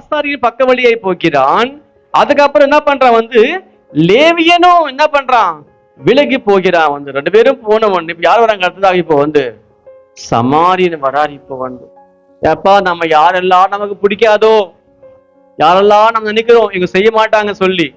ஆசாரியின் பக்க வழியை போக்கிறான் அதுக்கப்புறம் என்ன பண்றான் வந்து லேவியனும் என்ன பண்றான்? விலகி போகிறான் வந்து. ரெண்டு பேரும் போனவன் இப்ப யார் வராங்க அடுத்ததாக இப்போ வந்து? சமாரியன் வராரு இப்போ வந்து. ஏப்பா நம்ம யாரெல்லாம் நமக்கு பிடிக்காதோ யாரெல்லாம் நம்ம நினைக்கிறோம் இவங்க செய்ய மாட்டாங்க சொல்லி.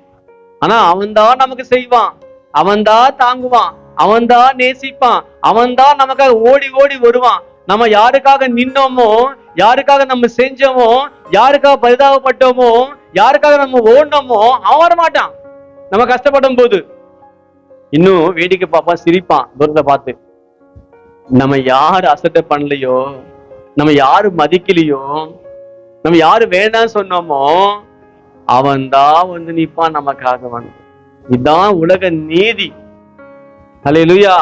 ஆனா அவன்தான் நமக்கு செய்வான். அவன்தான் தாங்குவான். அவன்தான் நேசிப்பான். அவன்தான் நமக்காக ஓடி ஓடி வருவான். நம்ம யாருக்காக நின்னோமோ யாருக்காக நம்ம செஞ்சோமோ யாருக்காக பரிதாபப்பட்டோமோ யாருக்காக நம்ம ஓடினோமோ அவன் மாட்டான் நம்ம கஷ்டப்படும் போது. இன்னும் வேடிக்கை பார்ப்பான் சிரிப்பான் தூரத்தை பார்த்து. நம்ம யாரு அசட்டை பண்ணலையோ நம்ம யாரு மதிக்கலையோ நம்ம யாரு வேணாம்னு சொன்னோமோ அவன்தான் வந்து நிப்பான் நமக்காக வந்து. இதுதான் உலக நீதி. ஹalleluya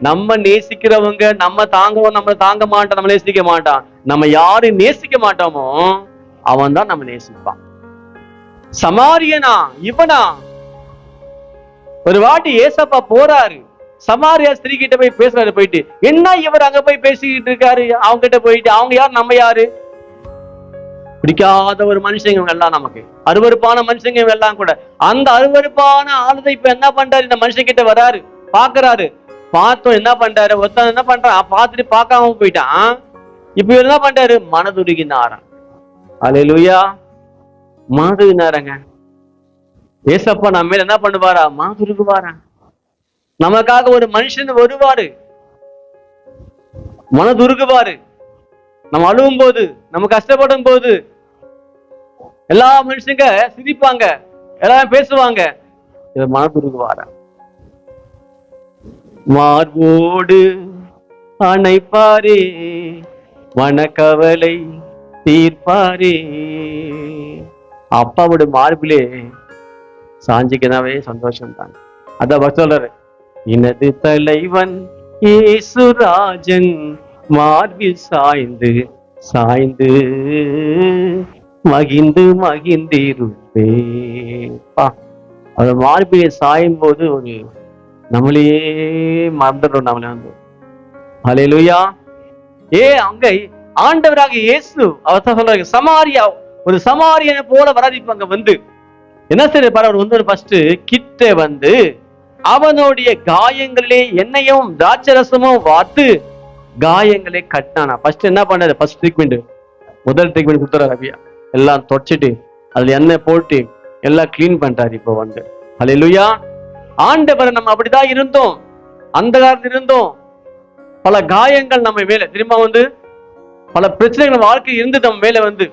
நம்ம நேசிக்கிறவங்க நம்ம தாங்குவோம் நம்ம தாங்க மாட்டோம் நம்ம நேசிக்க மாட்டான். நம்ம யாரு நேசிக்க மாட்டோமோ அவன் தான் நம்ம நேசிப்பான். சமாரியனா இவனா? ஒரு வாட்டி ஏசப்பா போறாரு. சமாரியா ஸ்திரீ கிட்ட போய் பேசுறாரு போயிட்டு. என்ன இவர் அங்க போய் பேசிக்கிட்டு இருக்காரு? அவங்க கிட்ட போயிட்டு அவங்க யார் நம்ம யாரு? பிடிக்காத ஒரு மனுஷங்க எல்லாம் நமக்கு. அருவருப்பான மனுஷங்க எல்லாம் கூட. அந்த அருவருப்பான ஆளுதை இப்ப என்ன பண்றாரு? இந்த மனுஷன் கிட்ட வராரு. பாக்குறாரு. பார்த்தோம் என்ன பண்றாரு? ஒருத்தன் என்ன பண்றான்? பார்த்துட்டு பார்க்காம போயிட்டான். இப்ப இவர் என்ன பண்றாரு? மனதுருகினாரன் அலையிலுயா மனதுருகினாரங்க ஏசப்பா நம்ம மேல என்ன பண்ணுவாரா? மனதுருகுவாரா நமக்காக ஒரு மனுஷன் வருவாரு. மனதுருகுவாரு நம்ம அழுவும் போது நம்ம கஷ்டப்படும் போது எல்லா மனுஷங்க சிரிப்பாங்க. எல்லாரும் பேசுவாங்க. இதை மனதுருகுவாரா மார்போடு அணைப்பாரே மனக்கவலை தீர்ப்பாரே. அப்பாவோட மார்பிலே சாஞ்சிக்கனாவே சந்தோஷம் தான் அதான் பக்தர் சொல்றாரு எனது தலைவன் ஏசுராஜன் மார்பில் சாய்ந்து சாய்ந்து மகிந்து மகிந்திருப்பே பா அவர் மார்பிலே சாயும் போது ஒரு நம்மளையே மறந்துடுறோம் நம்மளே வந்து. ஹalleluya ஏ அங்கை ஆண்டவராக இயேசு அவர் சொல்றாங்க சொல்றாரு சமாரியா ஒரு சமாரியனை போல வராது இப்ப அங்க வந்து. என்ன செய்ய பாரு அவர் வந்து ஃபர்ஸ்ட் கிட்ட வந்து அவனுடைய காயங்களிலே எண்ணெயும் திராட்சரசமும் வார்த்து காயங்களே கட்டினானா. ஃபர்ஸ்ட் என்ன பண்ணாரு? ஃபர்ஸ்ட் ட்ரீட்மெண்ட் முதல் ட்ரீட்மெண்ட் கொடுத்துறாரு ரவியா எல்லாம் தொடச்சிட்டு அதுல எண்ணெய் போட்டு எல்லாம் கிளீன் பண்றாரு இப்போ வந்து. ஹalleluya ஆண்டவர் நம்ம அப்படிதான் இருந்தோம். அந்த காலத்தில் இருந்தோம். பல காயங்கள் நம்ம மேல திரும்ப வந்து? பல பிரச்சனைகள் வாழ்க்கை இருந்து நம்ம மேல வந்து.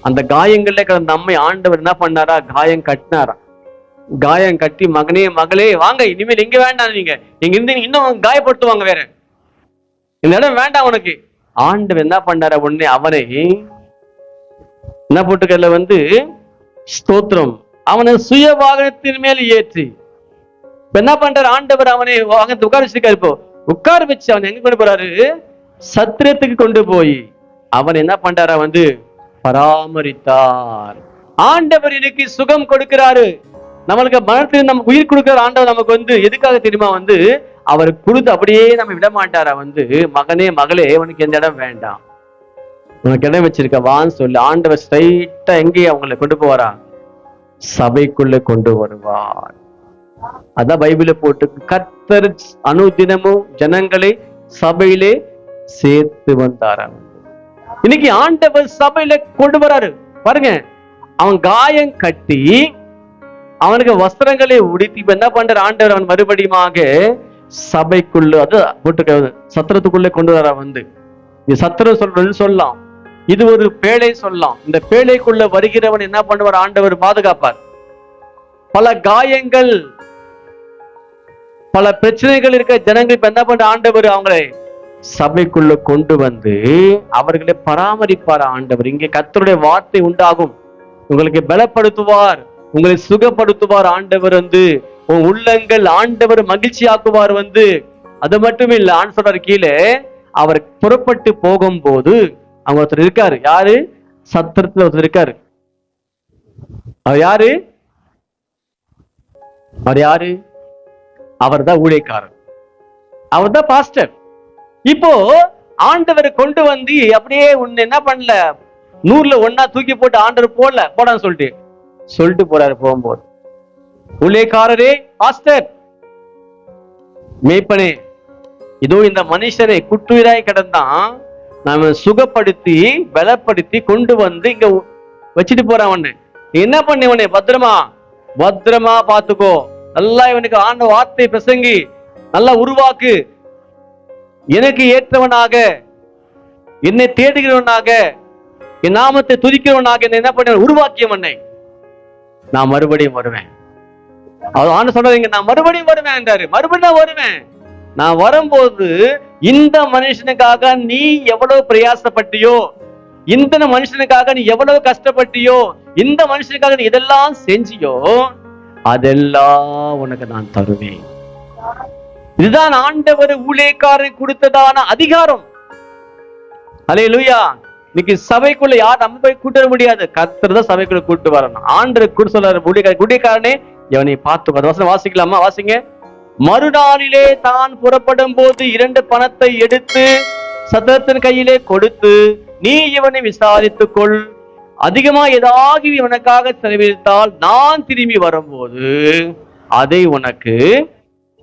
அந்த காயங்கள்ல கடந்த நம்மை ஆண்டவர் என்ன பண்ணாரா? காயம் கட்டினாரா? காயம் கட்டி மகனே மகளே வாங்க இனிமேல் எங்க வேண்டாம் நீங்க. இங்க இருந்து இன்னும் காயப்படுத்துவாங்க வேற. இந்த இடம் வேண்டாம் உனக்கு. ஆண்டவர் என்ன பண்ணாரா உடனே அவனை என்ன போட்டுக்கல வந்து? ஸ்தோத்திரம். அவனை சுய வாகனத்தின் மேல் ஏற்றி. இப்ப என்ன பண்றாரு ஆண்டவர் அவனை வாகனத்தை உட்கார வச்சிருக்காரு இப்போ. உட்கார வச்சு அவன் எங்க கொண்டு போறாரு? சத்திரத்துக்கு கொண்டு போய் அவன் என்ன பண்றாரா வந்து பராமரித்தார். ஆண்டவர் இன்னைக்கு சுகம் கொடுக்கிறாரு. நம்மளுக்கு மனத்தில் நம்ம உயிர் கொடுக்கிற ஆண்டவர் நமக்கு வந்து எதுக்காக தெரியுமா வந்து அவர் கொடுத்து அப்படியே நம்ம விட மாட்டாரா வந்து மகனே மகளே உனக்கு எந்த இடம் வேண்டாம். உனக்கு இடம் வச்சிருக்க வான்னு சொல்லி. ஆண்டவர் ஸ்ட்ரைட்டா எங்கேயே அவங்களை கொண்டு போவாரா? சபைக்குள்ள கொண்டு வருவார். அதான் பைபிள போட்டு கர்த்தர் அனுதினமும் ஜனங்களை சபையிலே சேர்த்து வந்தாராம். இன்னைக்கு ஆண்டவர் சபையில கொண்டு வராரு. பாருங்க அவன் காயம் கட்டி அவனுக்கு வஸ்திரங்களை உடுத்தி என்ன பண்ற ஆண்டவர் அவன் மறுபடியுமாக சபைக்குள்ள அது போட்டு சத்திரத்துக்குள்ளே கொண்டு வர வந்து. இந்த சத்திரம் சொல்றது சொல்லலாம். இது ஒரு பேழை சொல்லலாம். இந்த பேழைக்குள்ள வருகிறவன் என்ன பண்ணுவார்? ஆண்டவர் பாதுகாப்பார். பல காயங்கள் பல பிரச்சனைகள் இருக்க ஜனங்கள் இப்ப என்ன பண்ற? ஆண்டவர் அவங்களை சபைக்குள்ள கொண்டு வந்து அவர்களை பராமரிப்பார் ஆண்டவர். இங்கே கத்தருடைய வார்த்தை உண்டாகும். உங்களுக்கு பலப்படுத்துவார் உங்களை சுகப்படுத்துவார் ஆண்டவர் வந்து. உன் உள்ளங்கள் ஆண்டவர் மகிழ்ச்சியாக்குவார் வந்து. அது மட்டும் இல்ல ஆண் சொல்றாரு கீழே அவர் புறப்பட்டு போகும்போது அவங்க ஒருத்தர் இருக்காரு. யாரு? சத்திரத்துல ஒருத்தர் இருக்காரு. அவர் யாரு? அவர் யாரு? அவர் தான் ஊழியக்காரர். அவர் தான் பாஸ்டர் இப்போ ஆண்டவர் கொண்டு வந்து அப்படியே உன்னை என்ன பண்ணல? நூறுல ஒன்னா தூக்கி போட்டு ஆண்டவர் போடல. போடான்னு சொல்லிட்டு. சொல்லிட்டு போறாரு போகும்போது. ஊழியக்காரரே பாஸ்டர் மேய்ப்பனே இதோ இந்த மனுஷனை குட்டுயிராய் கிடந்தான். நாம சுகப்படுத்தி பலப்படுத்தி கொண்டு வந்து இங்க வச்சுட்டு போறான் என்ன பண்ணி உன்னை பத்திரமா? பத்திரமா பாத்துக்கோ நல்லா இவனுக்கு ஆண்ட வார்த்தை பிரசங்கி நல்லா உருவாக்கு. எனக்கு ஏற்றவனாக என்னை தேடுகிறவனாக என் நாமத்தை துதிக்கிறவனாக என்ன பண்ண உருவாக்கிய மண்ணை. நான் மறுபடியும் வருவேன். அவர் ஆண்டு சொன்னது நான் மறுபடியும் வருவேன் என்றாரு. மறுபடியும் நான் வருவேன். நான் வரும்போது இந்த மனுஷனுக்காக நீ எவ்வளவு பிரயாசப்பட்டியோ இந்த மனுஷனுக்காக நீ எவ்வளவு கஷ்டப்பட்டியோ இந்த மனுஷனுக்காக நீ இதெல்லாம் செஞ்சியோ அதெல்லாம் உனக்கு நான் தருவேன். இதுதான் ஆண்டவர் ஊழியக்காரன் கொடுத்ததான அதிகாரம். அலே லூயா இன்னைக்கு சபைக்குள்ள யார் நம்ம போய் கூட்ட வர முடியாது? கர்த்தர் தான் சபைக்குள்ள கூட்டு வரணும். ஆண்டு கூட சொல்றாரு ஊழியக்காரன் ஊழியக்காரனே இவனை பார்த்து அந்த வசனம் வாசிக்கலாமா? வாசிங்க. மறுநாளிலே தான் புறப்படும் போது இரண்டு பணத்தை எடுத்து சதத்தின் கையிலே கொடுத்து நீ இவனை விசாரித்துக் கொள் அதிகமா ஏதாவது உனக்காக செலவழித்தால் நான் திரும்பி வரும்போது அதை உனக்கு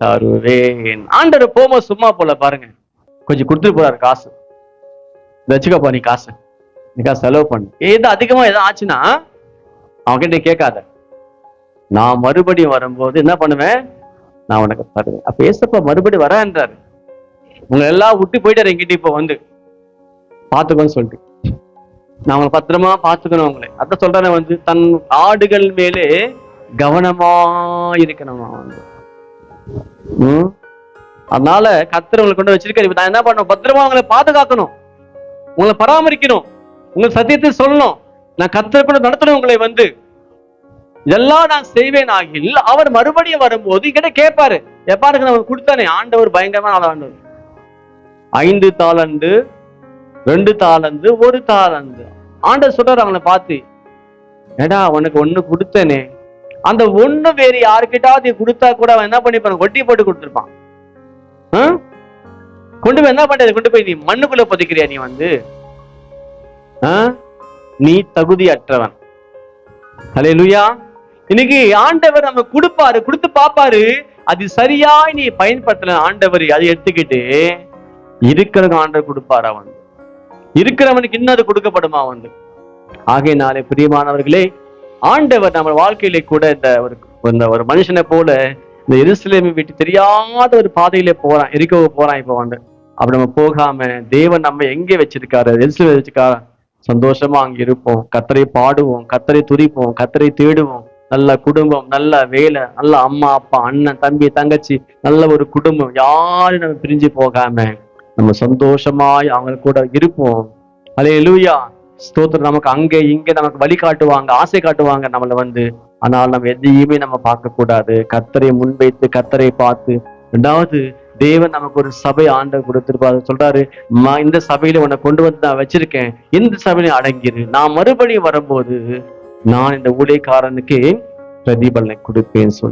தருவேன். ஆண்டர் போமோ சும்மா போல பாருங்க. கொஞ்சம் கொடுத்துட்டு போறாரு காசு. வச்சுக்கப்பா நீ காசு. நீ காசு செலவு பண்ணு. ஏதோ அதிகமா ஏதோ ஆச்சுன்னா அவன்கிட்ட கேட்காத. நான் மறுபடியும் வரும்போது என்ன பண்ணுவேன்? நான் உனக்கு தருவேன். அப்ப ஏசப்பா மறுபடியும் வரேன்றாரு உங்களை எல்லாம் விட்டு போயிட்டாரு எங்கிட்ட இப்போ வந்து. பார்த்துக்கோன்னு சொல்லிட்டு. நான் உங்களை பத்திரமா பாத்துக்கணும் உங்களை. அதான் சொல்றேன் வந்து தன் ஆடுகள் மேலே கவனமா இருக்கணும் வந்து. அதனால கத்திர உங்களை கொண்டு வச்சிருக்காரு. இப்ப நான் என்ன பண்ணணும்? பத்திரமா உங்களை பாதுகாக்கணும். உங்களை பராமரிக்கணும். உங்களை சத்தியத்தை சொல்லணும். நான் கத்திர கூட நடத்தணும் உங்களை வந்து. இதெல்லாம் நான் செய்வேன் ஆகில் அவர் மறுபடியும் வரும்போது கிட்ட கேட்பாரு. எப்பாருக்கு நான் கொடுத்தானே. ஆண்டவர் பயங்கரமான ஆள் ஆண்டவர் ஐந்து தாளண்டு ரெண்டு தாளந்து ஒரு தாளந்து. ஆண்டவர் சொல்றாரு அவனை பார்த்து ஏடா உனக்கு ஒண்ணு கொடுத்தனே. அந்த ஒண்ணு வேறு யாருக்கிட்டாவது கொடுத்தா கூட அவன் என்ன பண்ணிப்பான்? வட்டி போட்டு கொடுத்துருப்பான். ஆ? கொண்டு போய் என்ன பண்றது? கொண்டு போய் நீ மண்ணுக்குள்ள புதைக்கிறியா நீ வந்து? ஆ? நீ தகுதி அற்றவன் அலே லுயா இன்னைக்கு ஆண்டவர் நம்ம கொடுப்பாரு கொடுத்து பாப்பாரு அது சரியாய் நீ பயன்படுத்தல ஆண்டவர். அதை எடுத்துக்கிட்டு இருக்கிறவங்க ஆண்டவர் கொடுப்பாரு அவன். இருக்கிறவனுக்கு இன்னும் அது கொடுக்கப்படுமா வந்து? ஆகையினாலே பிரியமானவர்களே ஆண்டவர் நம்ம வாழ்க்கையிலே கூட இந்த ஒரு இந்த ஒரு மனுஷனை போல இந்த எருசலேமை விட்டு தெரியாத ஒரு பாதையில போறான் எரிக்கவ போறான் இப்போ வந்து. அப்படி நம்ம போகாம தேவன் நம்ம எங்கே வச்சிருக்காரு? எருசலேம் வச்சிருக்காரு சந்தோஷமா அங்க இருப்போம். கத்தரை பாடுவோம் கத்தரை துரிப்போம் கத்தரை தேடுவோம். நல்ல குடும்பம் நல்ல வேலை நல்ல அம்மா அப்பா அண்ணன் தம்பி தங்கச்சி நல்ல ஒரு குடும்பம். யாரும் நம்ம பிரிஞ்சு போகாம நம்ம சந்தோஷமாய் அவங்க கூட இருப்போம். அலே லூயா ஸ்தோத்திரம். நமக்கு அங்கே இங்க நமக்கு வழி காட்டுவாங்க ஆசை காட்டுவாங்க நம்மளை வந்து. ஆனால் நம்ம எதையுமே நம்ம பார்க்க கூடாது கத்தரை முன்வைத்து கத்தரை பார்த்து. ரெண்டாவது தேவன் நமக்கு ஒரு சபை ஆண்ட கொடுத்திருப்பாரு. சொல்றாரு நான் இந்த சபையில உன்னை கொண்டு வந்து நான் வச்சிருக்கேன். இந்த சபையில அடங்கிரு. நான் மறுபடியும் வரும்போது நான் இந்த ஊழியக்காரனுக்கு பிரதிபலனை கொடுப்பேன்னு சொல்